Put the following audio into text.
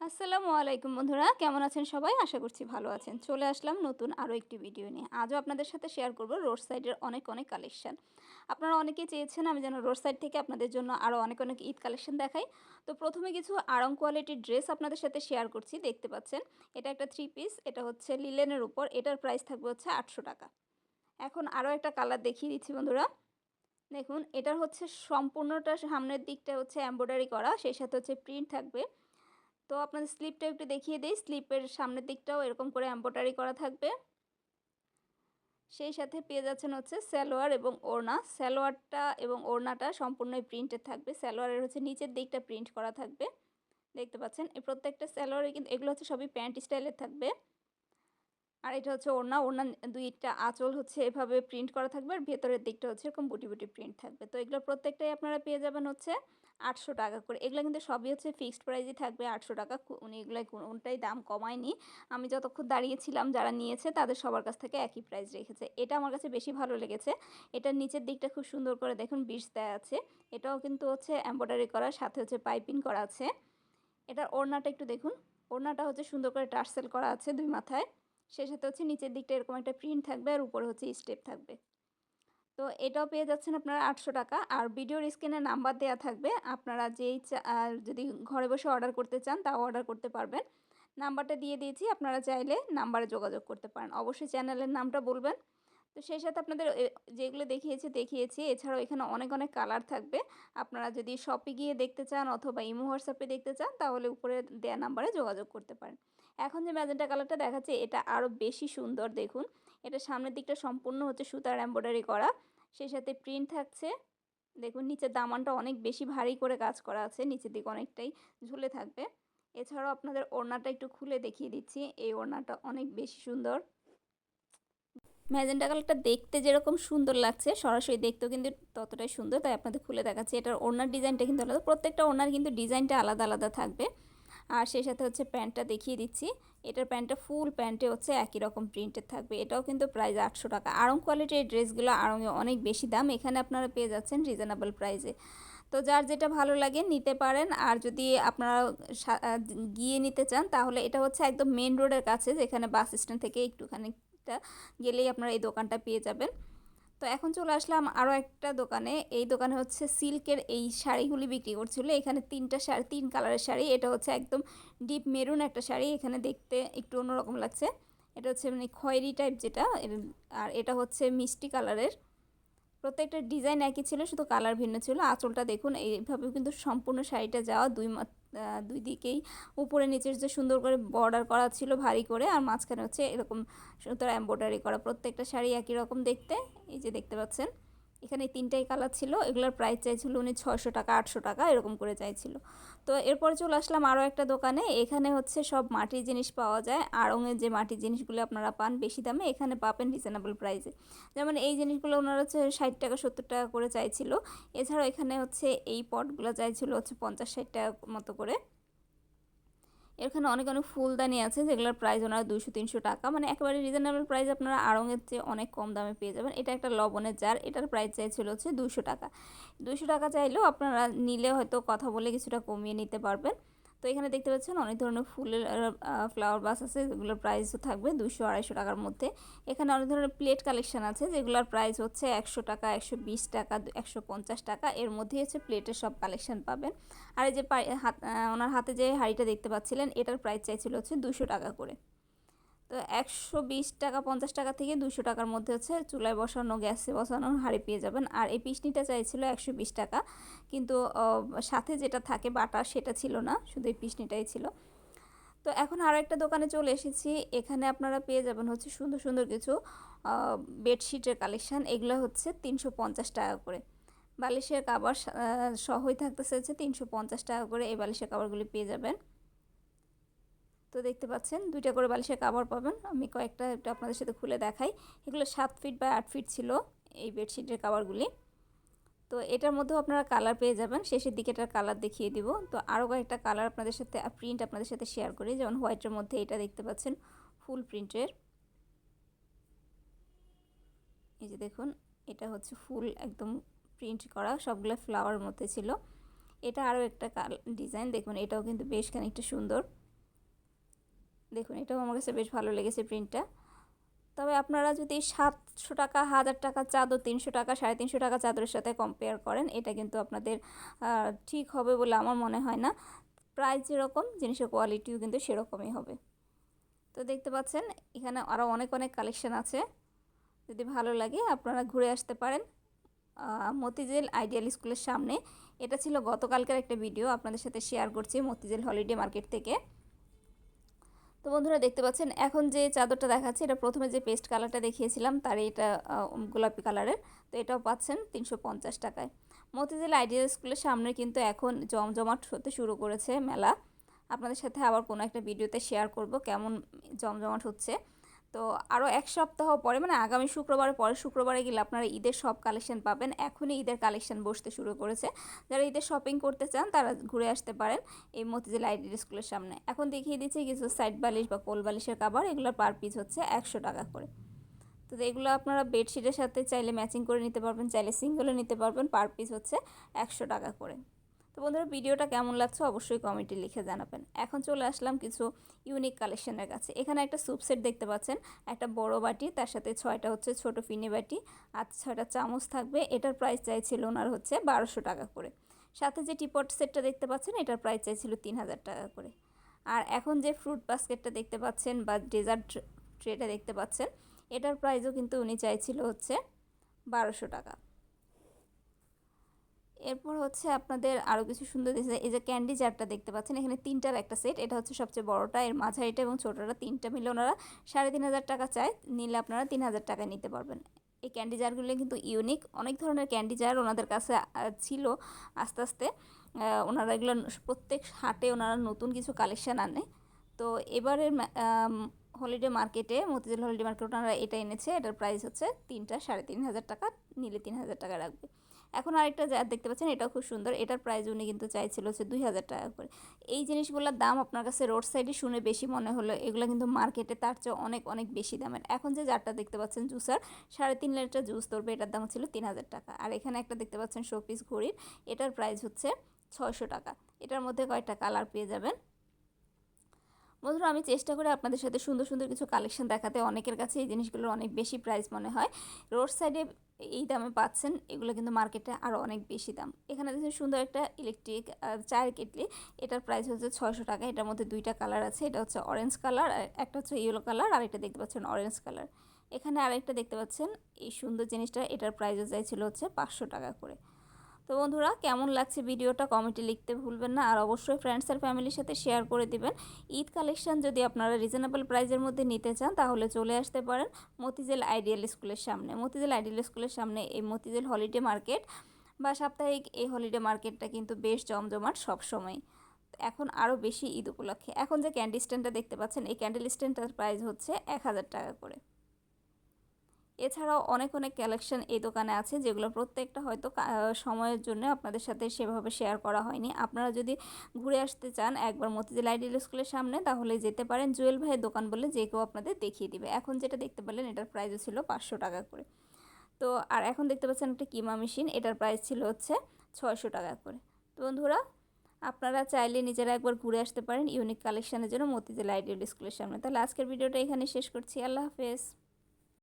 আসসালামু আলাইকুম বন্ধুরা, কেমন আছেন সবাই? আশা করছি ভালো আছেন। চলে আসলাম নতুন আরও একটি ভিডিও নিয়ে। আজও আপনাদের সাথে শেয়ার করব রোড সাইডের অনেক অনেক কালেকশান আপনারা অনেকেই চেয়েছেন আমি যেন রোড সাইড থেকে আপনাদের জন্য আরও অনেক অনেক ঈদ কালেকশান দেখাই। তো প্রথমে কিছু আরং কোয়ালিটির ড্রেস আপনাদের সাথে শেয়ার করছি, দেখতে পাচ্ছেন। এটা একটা থ্রি পিস এটা হচ্ছে লিলেনের উপর। এটার প্রাইস থাকবে হচ্ছে আটশো টাকা। এখন আরও একটা কালার দেখিয়ে দিচ্ছি বন্ধুরা। দেখুন, এটার হচ্ছে সম্পূর্ণটা সামনের দিকটা হচ্ছে এম্ব্রয়ডারি করা, সেই সাথে হচ্ছে প্রিন্ট থাকবে। তো আপনাদের স্লিপটা একটু দেখিয়ে দিই। স্লিপের সামনের দিকটাও এরকম করে এম্ব্রয়ডারি করা থাকবে। সেই সাথে পেয়ে যাচ্ছেন হচ্ছে স্যালোয়ার এবং ওড়না। স্যালোয়ারটা এবং ওড়নাটা সম্পূর্ণই প্রিন্টের থাকবে। স্যালোয়ারের হচ্ছে নিচের দিকটা প্রিন্ট করা থাকবে। দেখতে পাচ্ছেন, এই প্রত্যেকটা স্যালোয়ারে কিন্তু এগুলো হচ্ছে সবই প্যান্ট স্টাইলের থাকবে। আর এটা হচ্ছে ওড়না। ওড়না দুইটা আঁচল হচ্ছে এভাবে প্রিন্ট করা থাকবে। আর ভেতরের দিকটা হচ্ছে এরকম বুটি বুটি প্রিন্ট থাকবে। তো এগুলো প্রত্যেকটাই আপনারা পেয়ে যাবেন হচ্ছে আটশো টাকা করে। এগুলো কিন্তু সবই হচ্ছে ফিক্সড প্রাইসই থাকবে আটশো টাকা। উনি এগুলো কোনটাই দাম কমায়নি। আমি যতক্ষণ দাঁড়িয়েছিলাম, যারা নিয়েছে তাদের সবার কাছ থেকে একই প্রাইস রেখেছে। এটা আমার কাছে বেশি ভালো লেগেছে। এটার নিচের দিকটা খুব সুন্দর করে দেখুন বিষ দেয়া আছে। এটাও কিন্তু হচ্ছে এম্ব্রয়ডারি করা সাথে হচ্ছে পাইপিং করা আছে। এটার ওড়নাটা একটু দেখুন। ওড়নাটা হচ্ছে সুন্দর করে টার্সেল করা আছে দুই মাথায়। সে সাথে হচ্ছে নিচের দিকটা এরকম একটা প্রিন্ট থাকবে আর উপরে হচ্ছে স্টেপ থাকবে। তো এটাও পেয়ে যাচ্ছেন আপনারা আটশো টাকা। আর ভিডিওর স্ক্রিনে নাম্বার দেওয়া থাকবে। আপনারা যেই যদি ঘরে বসে অর্ডার করতে চান, তাও অর্ডার করতে পারবেন। নাম্বারটা দিয়ে দিয়েছি, আপনারা চাইলে নাম্বারে যোগাযোগ করতে পারেন। অবশ্যই চ্যানেলের নামটা বলবেন। তো সেই সাথে আপনাদের যেগুলো দেখিয়েছি দেখিয়েছি। এছাড়াও এখানে অনেক অনেক কালার থাকবে। আপনারা যদি শপে গিয়ে দেখতে চান অথবা ইমো হোয়াটসঅ্যাপে দেখতে চান, তাহলে উপরে দেয়া নাম্বারে যোগাযোগ করতে পারেন। এখন যে ম্যাজেন্টা কালারটা দেখাচ্ছে, এটা আরও বেশি সুন্দর, দেখুন। এটা সামনের দিকটা সম্পূর্ণ হচ্ছে সুতার এম্ব্রয়ডারি করা। সেই সাথে প্রিন্ট থাকছে। দেখুন নিচের দামানটা অনেক বেশি ভারী করে কাজ করা আছে, নিচের দিকে অনেকটাই ঝুলে থাকবে। এছাড়াও আপনাদের ওড়নাটা একটু খুলে দেখিয়ে দিচ্ছি, এই ওড়নাটা অনেক বেশি সুন্দর। ম্যাজেন্টা কালারটা দেখতে যেরকম সুন্দর লাগছে, সরাসরি দেখতেও কিন্তু ততটাই সুন্দর, তাই আপনাদের খুলে দেখাচ্ছি। এটার ওড়নার ডিজাইনটা কিন্তু আলাদা, প্রত্যেকটা ওড়নার কিন্তু ডিজাইনটা আলাদা আলাদা থাকবে। আর সেই সাথে হচ্ছে প্যান্টটা দেখিয়ে দিচ্ছি। এটার প্যান্টটা ফুল প্যান্টে হচ্ছে একই রকম প্রিন্টের থাকবে। এটাও কিন্তু প্রাইস আটশো টাকা। আরং কোয়ালিটির ড্রেসগুলো আরঙে অনেক বেশি দাম। এখানে আপনারা পেয়ে যাচ্ছেন রিজনেবল প্রাইসে তো যার যেটা ভালো লাগে নিতে পারেন। আর যদি আপনারা গিয়ে নিতে চান, তাহলে এটা হচ্ছে একদম মেন রোডের কাছে, যেখানে বাস স্ট্যান্ড থেকে একটুখানিটা গেলেই আপনারা এই দোকানটা পেয়ে যাবেন। তো এখন চলে আসলাম আরও একটা দোকানে। এই দোকানে হচ্ছে সিল্কের এই শাড়িগুলি বিক্রি করছিল। এখানে তিনটা শাড়ি, তিন কালারের শাড়ি। এটা হচ্ছে একদম ডিপ মেরুন একটা শাড়ি। এখানে দেখতে একটু অন্যরকম লাগছে। এটা হচ্ছে মানে খয়েরি টাইপ যেটা। আর এটা হচ্ছে মিষ্টি কালারের। প্রত্যেকটা ডিজাইন একই ছিল, শুধু কালার ভিন্ন ছিল। আঁচলটা দেখুন, এইভাবে কিন্তু সম্পূর্ণ শাড়িটা যাওয়া দুই দুই দিকেই। উপরে নিচের যে সুন্দর করে বর্ডার করা ছিল ভারী করে, আর মাঝখানে হচ্ছে এরকম সুন্দর এম্ব্রয়ডারি করা। প্রত্যেকটা শাড়ি একই রকম দেখতে, এই যে দেখতে পাচ্ছেন। এখানে তিনটাই কালার ছিল, এগুলোর প্রাইস চাইছিল উনি ছশো টাকা, আটশো টাকা, এরকম করে চাইছিল। তো এরপর চলে আসলাম আরও একটা দোকানে, এখানে হচ্ছে সব মাটির জিনিস পাওয়া যায়, আড়ঙের যে মাটির জিনিসগুলো আপনারা পান বেশি দামে, এখানে পাবেন রিজনেবল প্রাইসে যেমন এই জিনিসগুলো ওনারা হচ্ছে ষাট টাকা, সত্তর টাকা করে চাইছিল, এছাড়াও এখানে হচ্ছে এই পটগুলো চাইছিল হচ্ছে পঞ্চাশ, ষাট টাকা মতো করে। এখানে অনেক অনেক ফুলদানি আছে, যেগুলোর প্রাইস ওনারা দুশো তিনশো টাকা। মানে একেবারে রিজনেবল প্রাইস আপনারা আড়ঙের চেয়ে অনেক কম দামে পেয়ে যাবেন। এটা একটা লবণের জার এটার প্রাইস চাইছিল হচ্ছে দুশো টাকা। দুশো টাকা চাইলেও আপনারা নিলে হয়তো কথা বলে কিছুটা কমিয়ে নিতে পারবেন। তো এখানে দেখতে পাচ্ছেন অনেক ধরনের ফুলের ফ্লাওয়ার বাস আছে, যেগুলোর প্রাইসও থাকবে দুশো আড়াইশো টাকার মধ্যে। এখানে অনেক ধরনের প্লেট কালেকশন আছে, যেগুলোর প্রাইস হচ্ছে একশো টাকা, একশো বিশ টাকা একশো পঞ্চাশ টাকা। এর মধ্যে হচ্ছে প্লেটের সব কালেকশন পাবেন। আর এই যে হাত ওনার হাতে যে হাড়িটা দেখতে পাচ্ছিলেন, এটার প্রাইস চাইছিল হচ্ছে দুশো টাকা করে। তো একশো বিশ টাকা, পঞ্চাশ টাকা থেকে দুশো টাকার মধ্যে হচ্ছে চুলায় বসানো, গ্যাসে বসানো হাঁড়ি পেয়ে যাবেন। আর এই পিসনিটা চাইছিল একশো বিশ টাকা, কিন্তু সাথে যেটা থাকে বাটা সেটা ছিল না, শুধু এই পিসনিটাই ছিল। তো এখন আরও একটা দোকানে চলে এসেছি, এখানে আপনারা পেয়ে যাবেন হচ্ছে সুন্দর সুন্দর কিছু বেডশিটের কালেকশান, এগুলো হচ্ছে তিনশো পঞ্চাশ টাকা করে। বালিশের কাবার সহই থাকতেছে হচ্ছে তিনশো পঞ্চাশ টাকা করে, এই বালিশের কাবারগুলি পেয়ে যাবেন। তো দেখতে পাচ্ছেন, দুইটা করে বালিশের কাভার পাবেন। আমি কয়েকটা একটু আপনাদের সাথে খুলে দেখাই। এগুলো সাত ফিট বা আট ফিট ছিল এই বেডশিটের কাভারগুলি তো এটার মধ্যেও আপনারা কালার পেয়ে যাবেন। শেষের দিকে এটার কালার দেখিয়ে দিব। তো আরও কয়েকটা কালার আপনাদের সাথে, প্রিন্ট আপনাদের সাথে শেয়ার করি। যেমন হোয়াইটের মধ্যে এটা দেখতে পাচ্ছেন, ফুল প্রিন্টের। এই যে দেখুন, এটা হচ্ছে ফুল একদম প্রিন্ট করা, সবগুলো ফ্লাওয়ার মধ্যে ছিল। এটা আরও একটা ডিজাইন দেখুন, এটাও কিন্তু বেশ খানিকটা সুন্দর। দেখুন, এটাও আমার কাছে বেশ ভালো লেগেছে প্রিন্টটা তবে আপনারা যদি সাতশো টাকা, হাজার টাকা চাদর, তিনশো টাকা, সাড়ে তিনশো টাকা চাদরের সাথে কম্পেয়ার করেন, এটা কিন্তু আপনাদের ঠিক হবে বলে আমার মনে হয় না। প্রাইস যেরকম, জিনিসের কোয়ালিটিও কিন্তু সেরকমই হবে। তো দেখতে পাচ্ছেন, এখানে আরও অনেক অনেক কালেকশান আছে। যদি ভালো লাগে, আপনারা ঘুরে আসতে পারেন মতিঝিল আইডিয়াল স্কুলের সামনে। এটা ছিল গতকালকার একটা ভিডিও আপনাদের সাথে শেয়ার করছি মতিঝিল হলিডে মার্কেট থেকে। তো বন্ধুরা দেখতে পাচ্ছেন, এখন যে চাদরটা দেখাচ্ছে, এটা প্রথমে যে পেস্ট কালারটা দেখিয়েছিলাম, তার এটা গোলাপি কালারের, তো এটাও পাচ্ছেন তিনশো পঞ্চাশ টাকায়। মতিঝিল আইডিয়াল স্কুলের সামনে কিন্তু এখন জমজমাট হতে শুরু করেছে মেলা। আপনাদের সাথে আবার কোনো একটা ভিডিওতে শেয়ার করব, কেমন জমজমাট হচ্ছে। তো আরও এক সপ্তাহ পরে মানে আগামী শুক্রবার পরের শুক্রবারে গেলে আপনারা ঈদের সব কালেকশন পাবেন। এখনই ঈদের কালেকশন বসতে শুরু করেছে। যারা ঈদের শপিং করতে চান, তারা ঘুরে আসতে পারেন এই মতিঝিল আইডি স্কুলের সামনে। এখন দেখিয়ে দিচ্ছি কিছু সাইড বালিশ বা কোল বালিশের কাবার এগুলোর পার পিস হচ্ছে একশো টাকা করে। তো এগুলো আপনারা বেডশিটের সাথে চাইলে ম্যাচিং করে নিতে পারবেন, চাইলে সিঙ্গেলও নিতে পারবেন পার পিস হচ্ছে একশো টাকা করে। বন্ধুরা, ভিডিওটা কেমন লাগছে অবশ্যই কমেন্টে লিখে জানাবেন। এখন চলে আসলাম কিছু ইউনিক কালেকশনের কাছে। এখানে একটা স্যুপ সেট দেখতে পাচ্ছেন, একটা বড় বাটি, তার সাথে ছয়টা হচ্ছে ছোট ফিনি বাটি আর ছয়টা চামচ থাকবে। এটার প্রাইস চাইছিল ওনার হচ্ছে বারোশো টাকা করে। সাথে যে টিপট সেটটা দেখতে পাচ্ছেন, এটার প্রাইস চাইছিল তিন হাজার টাকা করে। আর এখন যে ফ্রুট বাস্কেটটা দেখতে পাচ্ছেন বা ডেজার্ট ট্রেটা দেখতে পাচ্ছেন, এটার প্রাইসও কিন্তু উনি চাইছিল হচ্ছে বারোশো টাকা। এরপর হচ্ছে আপনাদের আরও কিছু সুন্দর দিয়েছে এই যে ক্যান্ডি জারটা দেখতে পাচ্ছেন, এখানে তিনটার একটা সেট এটা হচ্ছে সবচেয়ে বড়টা, এর মাঝারিটা এবং ছোটোটা, তিনটা মিলে ওনারা সাড়ে তিন হাজার টাকা চায়, নিলে আপনারা তিন হাজার টাকা নিতে পারবেন। এই ক্যান্ডি জারগুলো কিন্তু ইউনিক অনেক ধরনের ক্যান্ডি জার ওনাদের কাছে ছিল আস্তে আস্তে ওনারা এগুলো প্রত্যেক হাটে ওনারা নতুন কিছু কালেকশান আনে। তো এবারের হলিডে মার্কেটে মতিঝিল হলিডে মার্কেট ওনারা এটা এনেছে, এটার প্রাইস হচ্ছে তিনটা সাড়ে তিন হাজার টাকা, নিলে তিন হাজার টাকা রাখবে। এখন আরেকটা দেখতে পাচ্ছেন, এটাও খুব সুন্দর। এটার প্রাইস উনি কিন্তু চাইছিল হচ্ছে দুই হাজার টাকা করে। এই জিনিসগুলোর দাম আপনার কাছে রোড সাইডে শুনে বেশি মনে হলো, এগুলো কিন্তু মার্কেটে তার চেয়ে অনেক অনেক বেশি দামের। এখন যে জারটা দেখতে পাচ্ছেন জুসার সাড়ে তিন লিটার জুস ধরবে, এটার দাম ছিল তিন হাজার টাকা। আর এখানে একটা দেখতে পাচ্ছেন শোপিস ঘড়ির, এটার প্রাইস হচ্ছে ছয়শো টাকা। এটার মধ্যে কয়েকটা কালার পেয়ে যাবেন? বন্ধুরা, আমি চেষ্টা করি আপনাদের সাথে সুন্দর সুন্দর কিছু কালেকশন দেখাতে অনেকের কাছে এই জিনিসগুলোর অনেক বেশি প্রাইস মনে হয়। রোড সাইডে এই দামে পাচ্ছেন, এগুলো কিন্তু মার্কেটে আরও অনেক বেশি দাম। এখানে দেখছেন সুন্দর একটা ইলেকট্রিক চায়ের কেটলি। এটার প্রাইস হচ্ছে ছয়শো টাকা। এটার মধ্যে দুইটা কালার আছে। এটা হচ্ছে অরেঞ্জ কালার একটা হচ্ছে ইয়েলো কালার আর একটা দেখতে পাচ্ছেন অরেঞ্জ কালার এখানে আরেকটা দেখতে পাচ্ছেন, এই সুন্দর জিনিসটা, এটার প্রাইসও চাইছিল হচ্ছে পাঁচশো টাকা করে। তো বন্ধুরা, কেমন লাগছে ভিডিওটা? কমেন্টে লিখতে ভুলবেন না। আর অবশ্যই ফ্রেন্ডস আর ফ্যামিলির সাথে শেয়ার করে দিবেন। ঈদ কালেকশন যদি আপনারা রিজনেবল প্রাইজের মধ্যে নিতে চান, তাহলে চলে আসতে পারেন মতিঝিল আইডিয়াল স্কুলের সামনে। মতিঝিল আইডিয়াল স্কুলের সামনে এই মতিঝিল হলিডে মার্কেট বা সাপ্তাহিক এই হলিডে মার্কেটটা কিন্তু বেশ জমজমাট সবসময়। এখন আরও বেশি ঈদ উপলক্ষে। এখন যে ক্যান্ডি স্ট্যান্ডটা দেখতে পাচ্ছেন, এই ক্যান্ডেল স্ট্যান্ডটার প্রাইস হচ্ছে এক হাজার টাকা করে। এছাড়াও অনেক অনেক কালেকশন এই দোকানে আছে যেগুলো প্রত্যেকটা হয়তো সময়ের জন্য আপনাদের সাথে সেভাবে শেয়ার করা হয়নি। আপনারা যদি ঘুরে আসতে চান একবার মতিঝিল আইডিয়াল স্কুলের সামনে, তাহলে যেতে পারেন জুয়েল ভাইয়ের দোকান বলে যে কেউ আপনাদের দেখিয়ে দিবে। এখন যেটা দেখতে পেলেন এটার প্রাইসও ছিল পাঁচশো টাকা করে। তো আর এখন দেখতে পাচ্ছেন একটা কিমা মেশিন এটার প্রাইস ছিল হচ্ছে ছয়শো টাকা করে। তো বন্ধুরা, আপনারা চাইলে নিজেরা একবার ঘুরে আসতে পারেন ইউনিক কালেকশানের জন্য মতিঝিল আইডিয়াল স্কুলের সামনে। তাহলে আজকের ভিডিওটা এখানে শেষ করছি। আল্লাহ হাফেজ।